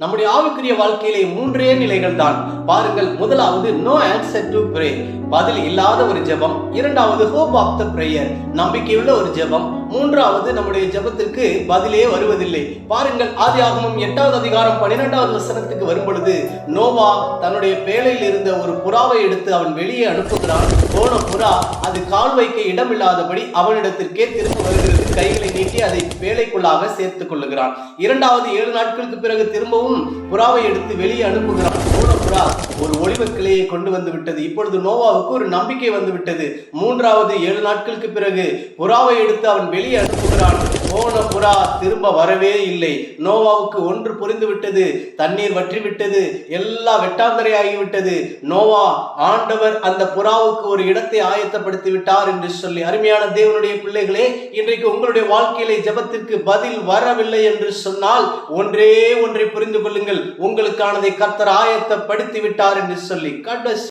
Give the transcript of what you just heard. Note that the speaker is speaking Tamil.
நம்முடைய ஆவிக்குரிய வாழ்க்கையிலே மூன்றே நிலைகள் தான் பாருங்கள் முதலாவது நோ ஆன்சர் டு பிரே பதில் இல்லாத ஒரு ஜெபம் இரண்டாவது ஹோப் ஆஃப் த பிரேயர். நம்பிக்கையுள்ள ஒரு ஜெபம் மூன்றாவது நம்முடைய ஜெபத்திற்கு பதிலே வருவதில்லை. பாருங்கள் ஆதி ஆகமம் எட்டாவது அதிகாரம் பன்னிரெண்டாவது வசனத்துக்கு வரும் பொழுது நோவா தன்னுடைய பேழையில் இருந்த ஒரு புறாவை எடுத்து அவன் வெளியே அனுப்புகிறான். போன புறா அது கால் வைக்க இடமில்லாதபடி அவனிடத்திற்கே திரும்ப வருகிறது. கைகளை நீட்டி அதை வேலைக்குள்ளாக சேர்த்துக் கொள்ளுகிறான். இரண்டாவது ஏழு நாட்களுக்கு பிறகு திரும்பவும் புறாவை எடுத்து வெளியே அனுப்புகிறான். போன புறா ஒரு கிளையை கொண்டு வந்து விட்டது. இப்பொழுது நோவாவுக்கு ஒரு நம்பிக்கை வந்து விட்டது. மூன்றாவது ஏழு நாட்களுக்கு பிறகு புறாவை எடுத்து அவன் வெளியே அனுப்புகிறான். போன புறா திரும்ப வரவே இல்லை. நோவாவுக்கு ஒன்று புரிந்து விட்டது. தண்ணீர் வற்றி விட்டது. எல்லா வெட்டாந்தரை ஆகிவிட்டது நோவா ஆண்டவர் அந்த புறாவுக்கு ஒரு இடத்தை ஆயத்தப்படுத்தி விட்டார் என்று சொல்லி அருமையான தேவனுடைய பிள்ளைகளே இன்றைக்கு உங்களுடைய வாழ்க்கையிலே ஜெபத்திற்கு பதில் வரவில்லை என்று சொன்னால் ஒன்றே ஒன்றை புரிந்து கொள்ளுங்கள். உங்களுக்கானதை கர்த்தர் ஆயத்தப்படுத்தி விட்டார் என்று சொல்லி கடைசி